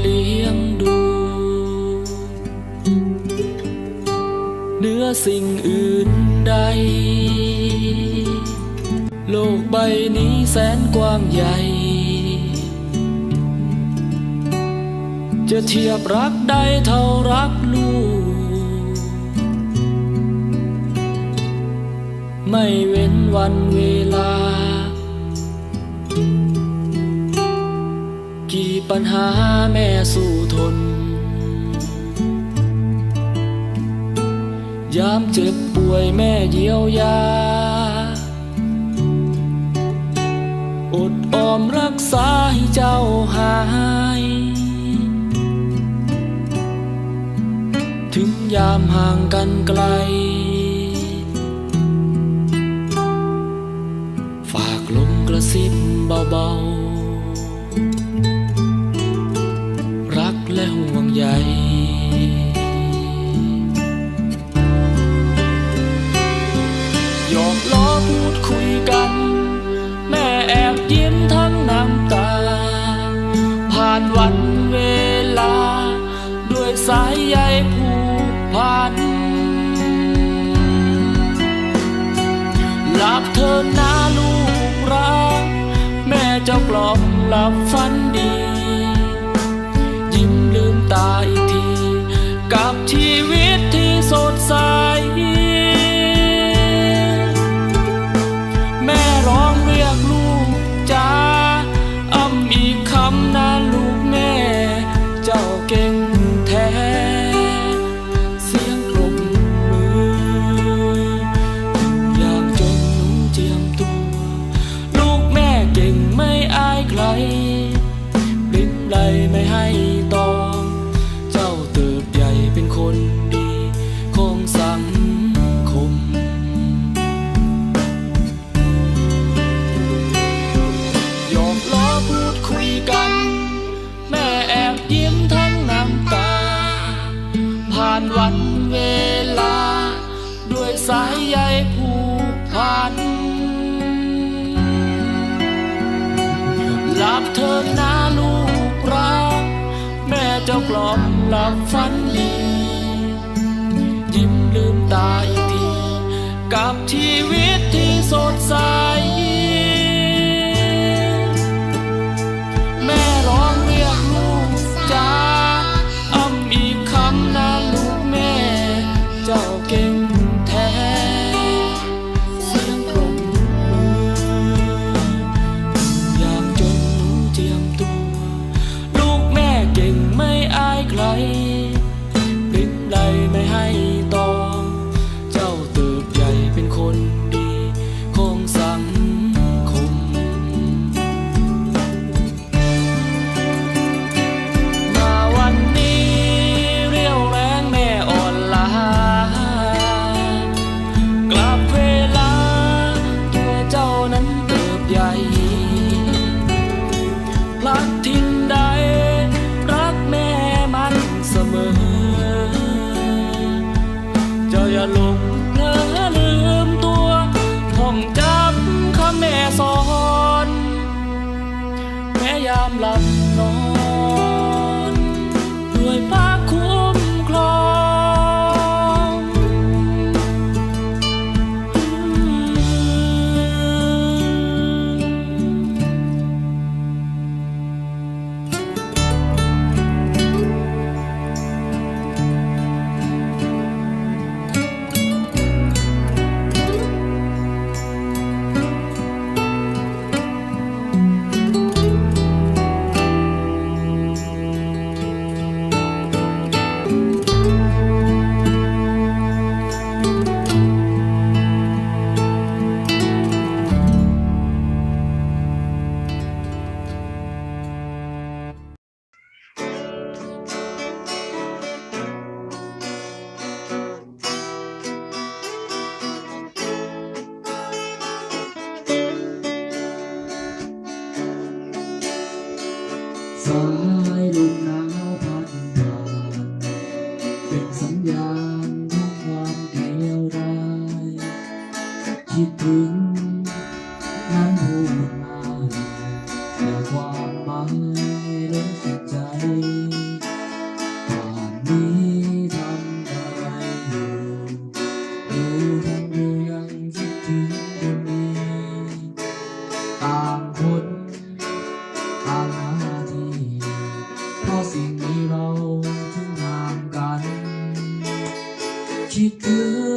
เลี้ยงดูเหนื้อสิ่งอื่นใด โลกใบนี้แสนกว้างใหญ่ จะเทียบรักได้เท่ารักลูก ไม่เว้นวันเวลา ปัญหาแม่สู้ทน ยามเจ็บป่วยแม่เยียวยา อดออมรักษาให้เจ้าหาย ถึงยามห่างกันไกล ฝากลมกระซิบเบาๆ ผ่านวันเวลา ด้วยสายใยผูกพันหลับเธอนะลูกรัก แม่จะกล่อมหลับฝัน เถิดนะลูกรัก แม่เจ้ากล่อมหลับฝันดียิ้มลืมตาอีกที กับชีวิตที่สดใส แม่ร้องเรียกลูกจ้าอ้ำอีกคำนะลูกแม่ เจ้าเก่ง ยามหลับ งนั้นพูดมาแต่ความหมายลึกใจป่านนี้ทำอะไรอยู่ดูทั้งดูยังคิดถึงคนนี้ต่างคนต่างหาที่เพราะสิ่งนี้เราถึงห่างกัน คิดถึง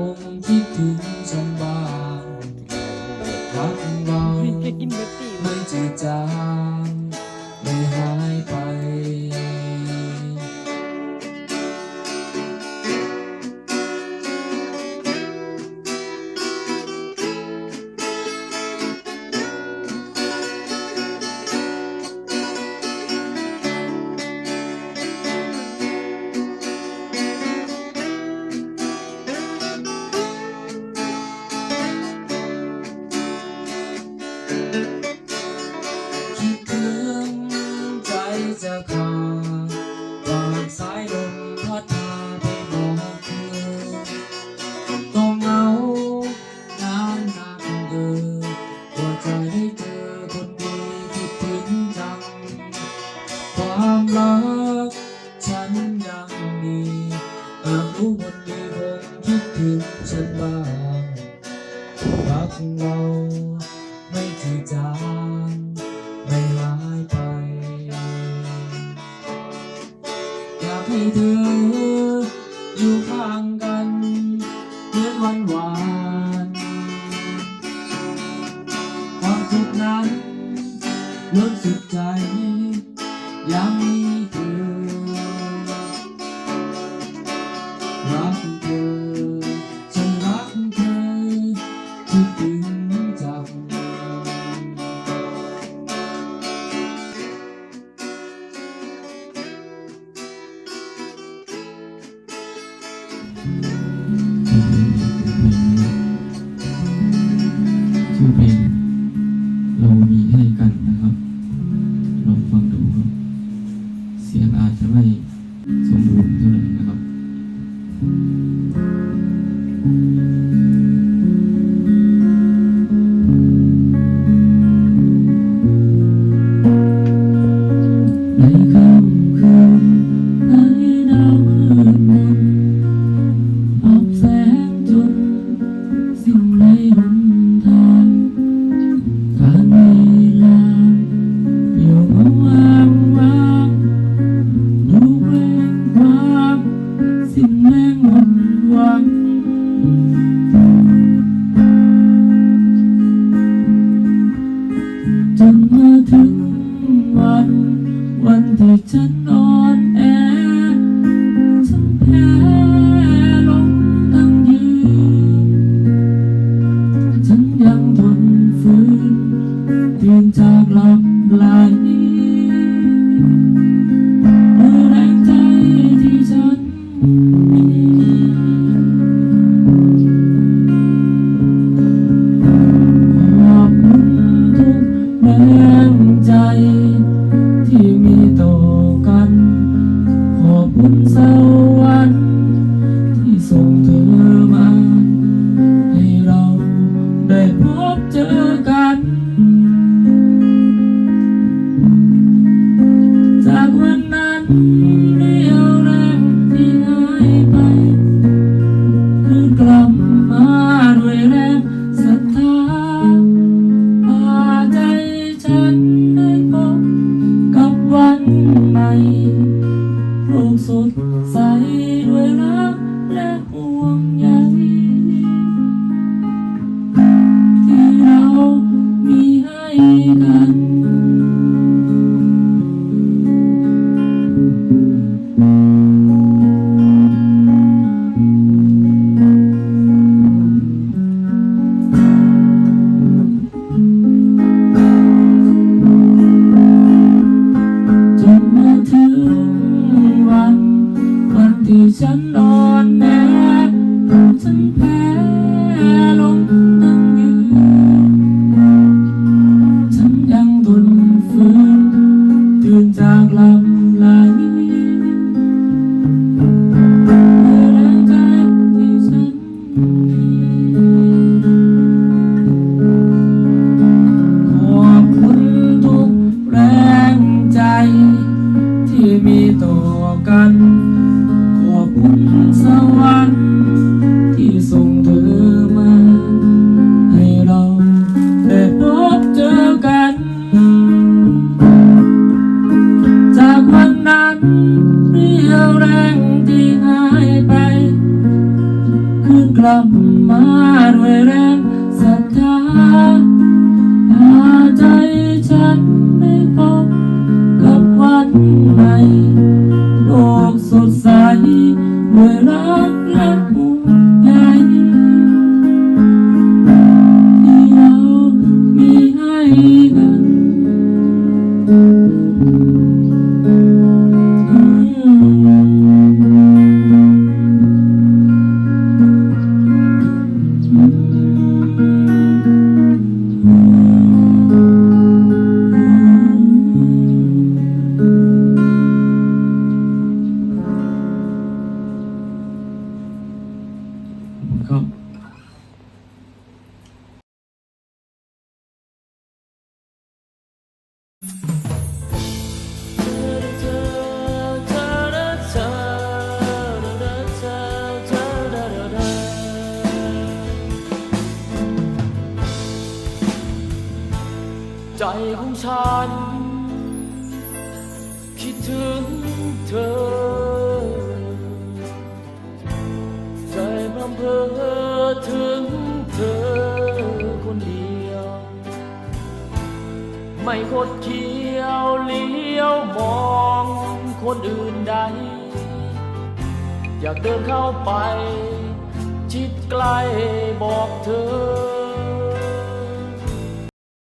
home to do. ให้เจอคนดีคิดถึงจัง ความรักฉันยังมีอารู้วันนี้คงคิดถึงฉันบ้างรักเราไม่จืดจางไม่หายไป อยากให้เธออยู่ข้างกันเหมือนวันวาน วันสุดท้ายยังมีเธอรักเธอฉันรักเธอคิดถึงจังอืม หมดหวัง พบเจอกัน แรงที่หายไป คือกลับมาด้วยแรงศรัทธาพาใจฉันได้พบกับวันใหม่โลกสดใสด้วยรักและ ไม่คดเคี้ยวเลี้ยวมองคนอื่นใด อยากเดินเข้าไป ชิดใกล้บอกเธอ